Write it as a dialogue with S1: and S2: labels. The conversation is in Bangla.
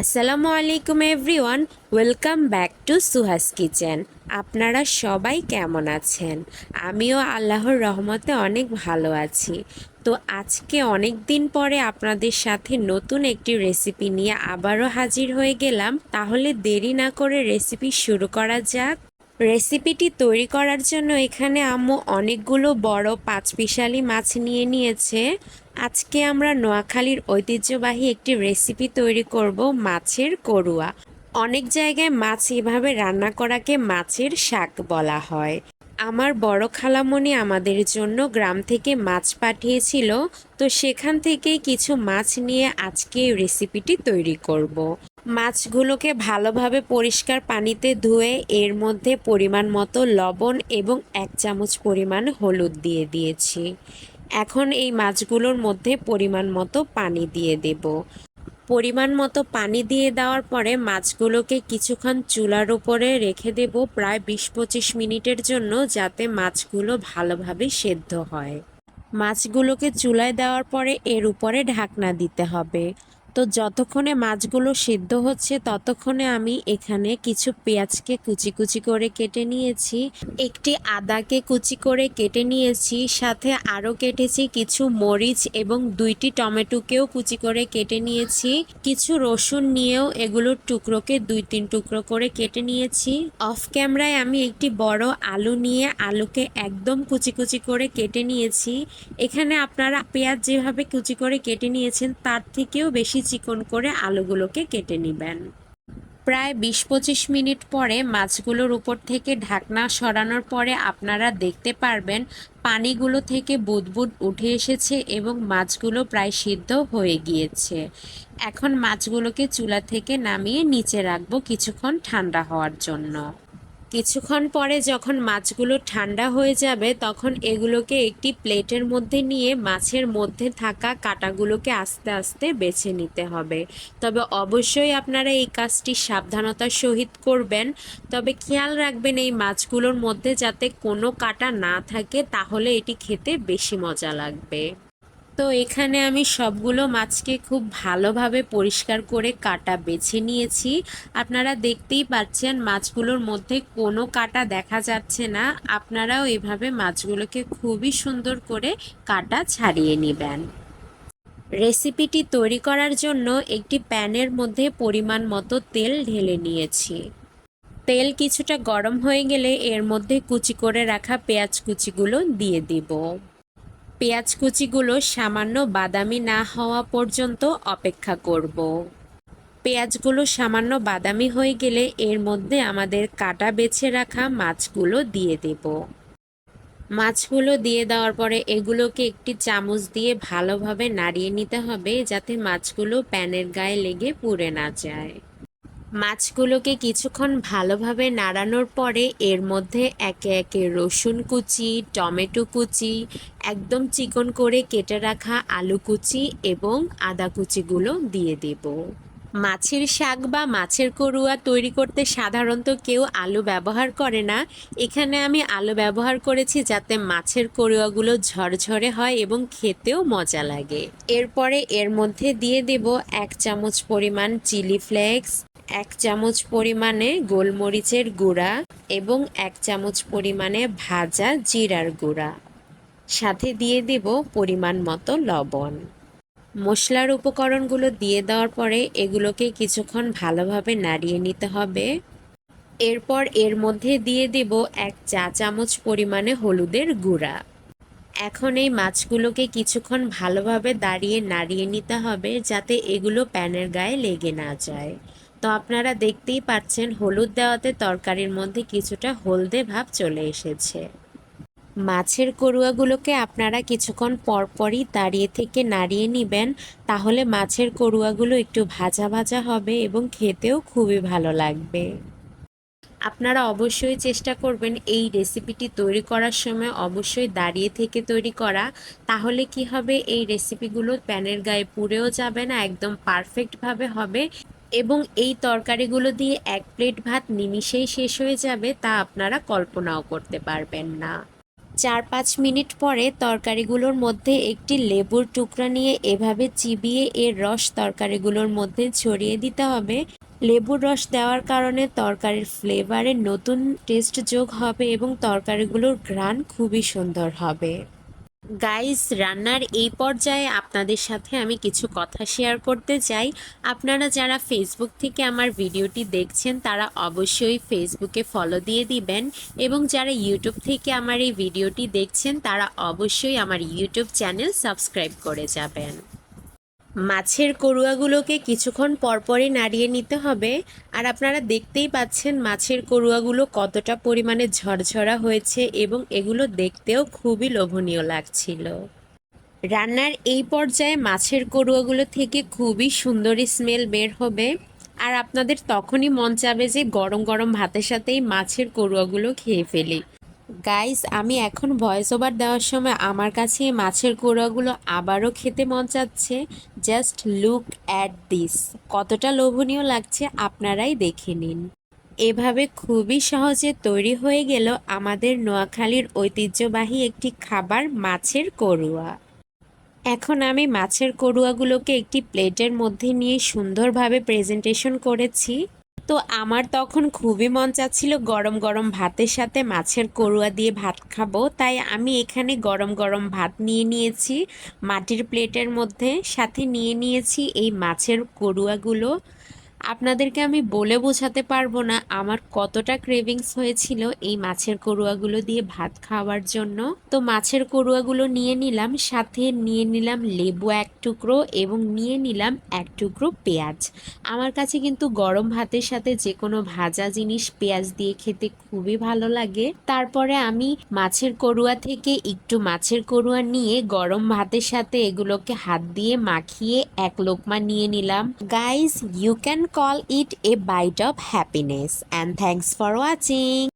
S1: আসসালামু আলাইকুম everyone, welcome back to Suhas kitchen. আপনারা সবাই কেমন আছেন? আমিও আল্লাহর রহমতে অনেক ভালো আছি। তো আজকে অনেক দিন পরে আপনাদের সাথে নতুন একটি রেসিপি নিয়ে আবারও হাজির হয়ে গেলাম। তাহলে দেরি না করে রেসিপি শুরু করা যাক। রেসিপিটি তৈরি করার জন্য এখানে আম্মু অনেকগুলো বড় পাঁচ পাঁচপিশালি মাছ নিয়ে নিয়েছে। আজকে আমরা নোয়াখালীর ঐতিহ্যবাহী একটি রেসিপি তৈরি করব মাছের করুয়া অনেক জায়গায় মাছ এভাবে রান্না করাকে মাছের শাক বলা হয়। আমার বড় খালামণি আমাদের জন্য গ্রাম থেকে মাছ পাঠিয়েছিল, তো সেখান থেকেই কিছু মাছ নিয়ে আজকে রেসিপিটি তৈরি করব। মাছগুলোকে ভালোভাবে পরিষ্কার পানিতে ধুয়ে এর মধ্যে পরিমাণ মতো লবণ এবং এক চামচ পরিমাণ হলুদ দিয়ে দিয়েছি। এখন এই মাছগুলোর মধ্যে পরিমাণ মতো পানি দিয়ে দেব। পরিমাণ মতো পানি দিয়ে দেওয়ার পরে মাছগুলোকে কিছুক্ষণ চুলার উপরে রেখে দেব প্রায় বিশ পঁচিশ মিনিটের জন্য যাতে মাছগুলো ভালোভাবে সেদ্ধ হয়। মাছগুলোকে চুলায় দেওয়ার পরে এর উপরে ঢাকনা দিতে হবে। তো যতক্ষণে মাছগুলো সিদ্ধ হচ্ছে, ততক্ষণে আমি এখানে কিছু পেঁয়াজকে কুচি কুচি করে কেটে নিয়েছি, একটি আদাকে কুচি করে কেটে নিয়েছি, সাথে আরও কেটেছি কিছু মরিচ এবং দুইটি টমেটোকেও কুচি করে কেটে নিয়েছি। কিছু রসুন নিয়েও এগুলোর টুকরোকে দুই তিন টুকরো করে কেটে নিয়েছি। অফ ক্যামেরায় আমি একটি বড় আলু নিয়ে আলুকে একদম কুচি কুচি করে কেটে নিয়েছি। এখানে আপনারা পেঁয়াজ যেভাবে কুচি করে কেটে নিয়েছেন, তার থেকেও বেশি চিকন করে আলুগুলোকে কেটে নেবেন। প্রায় বিশ পঁচিশ মিনিট পরে মাছগুলোর উপর থেকে ঢাকনা সরানোর পরে আপনারা দেখতে পারবেন পানিগুলো থেকে বুদবুদ উঠে এসেছে এবং মাছগুলো প্রায় সিদ্ধ হয়ে গিয়েছে। এখন মাছগুলোকে চুলা থেকে নামিয়ে নিচে রাখব কিছুক্ষণ ঠান্ডা হওয়ার জন্য। কিছুক্ষণ পরে যখন মাছগুলো ঠান্ডা হয়ে যাবে, তখন এগুলোকে একটি প্লেটের মধ্যে নিয়ে মাছের মধ্যে থাকা কাটাগুলোকে আস্তে আস্তে বেছে নিতে হবে। তবে অবশ্যই আপনারা এই কাজটি সাবধানতার সহিত করবেন। তবে খেয়াল রাখবেন এই মাছগুলোর মধ্যে যাতে কোনো কাটা না থাকে, তাহলে এটি খেতে বেশি মজা লাগবে। তো এখানে আমি সবগুলো মাছকে খুব ভালোভাবে পরিষ্কার করে কাটা বেছে নিয়েছি। আপনারা দেখতেই পাচ্ছেন মাছগুলোর মধ্যে কোনো কাটা দেখা যাচ্ছে না। আপনারাও এভাবে মাছগুলোকে খুবই সুন্দর করে কাটা ছাড়িয়ে নেবেন। রেসিপিটি তৈরি করার জন্য একটি প্যানের মধ্যে পরিমাণ মতো তেল ঢেলে নিয়েছি। তেল কিছুটা গরম হয়ে গেলে এর মধ্যে কুচি করে রাখা পেঁয়াজ কুচিগুলো দিয়ে দিব। পেঁয়াজ কুচিগুলো সামান্য বাদামি না হওয়া পর্যন্ত অপেক্ষা করব। পেঁয়াজগুলো সামান্য বাদামি হয়ে গেলে এর মধ্যে আমাদের কাটা বেছে রাখা মাছগুলো দিয়ে দেব। মাছগুলো দিয়ে দেওয়ার পরে এগুলোকে একটি চামচ দিয়ে ভালোভাবে নাড়িয়ে নিতে হবে যাতে মাছগুলো প্যানের গায়ে লেগে পুড়ে না যায়। মাছগুলোকে কিছুক্ষণ ভালোভাবে নাড়ানোর পরে এর মধ্যে একে একে রসুন কুচি, টমেটো কুচি, একদম চিকন করে কেটে রাখা আলু কুচি এবং আদা কুচিগুলো দিয়ে দেব। মাছের শাক বা মাছের করুয়া তৈরি করতে সাধারণত কেউ আলু ব্যবহার করে না। এখানে আমি আলু ব্যবহার করেছি যাতে মাছের করুয়াগুলো ঝরঝরে হয় এবং খেতেও মজা লাগে। এরপরে এর মধ্যে দিয়ে দেব এক চামচ পরিমাণ চিলি ফ্লেক্স এক চামচ পরিমাণে গোলমরিচের গুঁড়া এবং এক চামচ পরিমাণে ভাজা জিরার গুঁড়া। সাথে দিয়ে দেব পরিমাণ মতো লবণ। মশলার উপকরণগুলো দিয়ে দেওয়ার পরে এগুলোকে কিছুক্ষণ ভালোভাবে নাড়িয়ে নিতে হবে। এরপর এর মধ্যে দিয়ে দেব এক চা চামচ পরিমাণে হলুদের গুঁড়া। এখন এই মাছগুলোকে কিছুক্ষণ ভালোভাবে দাঁড়িয়ে নাড়িয়ে নিতে হবে যাতে এগুলো প্যানের গায়ে লেগে না যায়। তো আপনারা দেখতেই পাচ্ছেন, হলুদ দেওয়াতে তরকারির মধ্যে কিছুটা হলদে ভাব চলে এসেছে। মাছের করুয়াগুলোকে আপনারা কিছুক্ষণ পরপরই দাঁড়িয়ে থেকে নাড়িয়ে নেবেন, তাহলে মাছের করুয়াগুলো একটু ভাজা ভাজা হবে এবং খেতেও খুবই ভালো লাগবে। আপনারা অবশ্যই চেষ্টা করবেন এই রেসিপিটি তৈরি করার সময় অবশ্যই দাঁড়িয়ে থেকে তৈরি করা। তাহলে কি হবে, এই রেসিপিগুলো প্যানের গায়ে পুড়েও যাবে না, একদম পারফেক্টভাবে হবে। এবং এই তরকারিগুলো দিয়ে এক প্লেট ভাত নিমিষেই শেষ হয়ে যাবে, তা আপনারা কল্পনাও করতে পারবেন না। চার পাঁচ মিনিট পরে তরকারিগুলোর মধ্যে একটি লেবুর টুকরা নিয়ে এভাবে চিবিয়ে এর রস তরকারিগুলোর মধ্যে ছড়িয়ে দিতে হবে। লেবুর রস দেওয়ার কারণে তরকারির ফ্লেভারে নতুন টেস্ট যোগ হবে এবং তরকারিগুলোর ঘ্রাণ খুবই সুন্দর হবে। গাইস রান্নার এই পর্যায়ে আপনাদের সাথে আমি কিছু কথা শেয়ার করতে চাই। আপনারা যারা ফেসবুক থেকে আমার ভিডিওটি দেখছেন, তারা অবশ্যই ফেসবুকে ফলো দিয়ে দিবেন এবং যারা ইউটিউব থেকে আমার এই ভিডিওটি দেখছেন, তারা অবশ্যই আমার ইউটিউব চ্যানেল সাবস্ক্রাইব করে যাবেন। মাছের করুয়াগুলোকে কিছুক্ষণ পরপরই নাড়িয়ে নিতে হবে। আর আপনারা দেখতেই পাচ্ছেন মাছের করুয়াগুলো কতটা পরিমাণে ঝরঝরা হয়েছে এবং এগুলো দেখতেও খুবই লোভনীয় লাগছিল। রান্নার এই পর্যায়ে মাছের করুয়াগুলো থেকে খুবই সুন্দর স্মেল বের হবে। আর আপনাদের তখনই মন চাবে যে গরম গরম ভাতের সাথেই মাছের করুয়াগুলো খেয়ে ফেলি। গাইস আমি এখন ভয়েস ওভার দেওয়ার সময় আমার কাছে মাছের কোড়াগুলো আবারও খেতে মন চাচ্ছে। জাস্ট লুক অ্যাট দিস কতটা লোভনীয় লাগছে আপনারাই দেখে নিন। এভাবে খুবই সহজে তৈরি হয়ে গেল আমাদের নোয়াখালীর ঐতিহ্যবাহী একটি খাবার মাছের করুয়া এখন আমি মাছের করুয়াগুলোকে একটি প্লেটের মধ্যে নিয়ে সুন্দরভাবে প্রেজেন্টেশন করেছি। তো আমার তখন খুবই মন চাচ্ছিল গরম গরম ভাতের সাথে মাছের করুয়া দিয়ে ভাত খাব। তাই আমি এখানে গরম গরম ভাত নিয়ে নিয়েছি, মাটির প্লেটের মধ্যে, সাথে নিয়ে নিয়েছি এই মাছের করুয়াগুলো আপনাদেরকে আমি বলে বোঝাতে পারব না আমার কতটা ক্রেভিংস হয়েছিল এই মাছের করুয়াগুলো দিয়ে ভাত খাওয়ার জন্য। তো মাছের করুয়াগুলো নিয়ে নিলাম, সাথে নিয়ে নিলাম লেবু এক টুকরো এবং নিয়ে নিলাম এক টুকরো পেঁয়াজ। আমার কাছে কিন্তু গরম ভাতের সাথে যে কোনো ভাজা জিনিস পেঁয়াজ দিয়ে খেতে খুবই ভালো লাগে। তারপরে আমি মাছের করুয়া থেকে একটু মাছের করুয়া নিয়ে গরম ভাতের সাথে এগুলোকে হাত দিয়ে মাখিয়ে এক লোকমা নিয়ে নিলাম। Guys you can call it a bite of happiness. And thanks for watching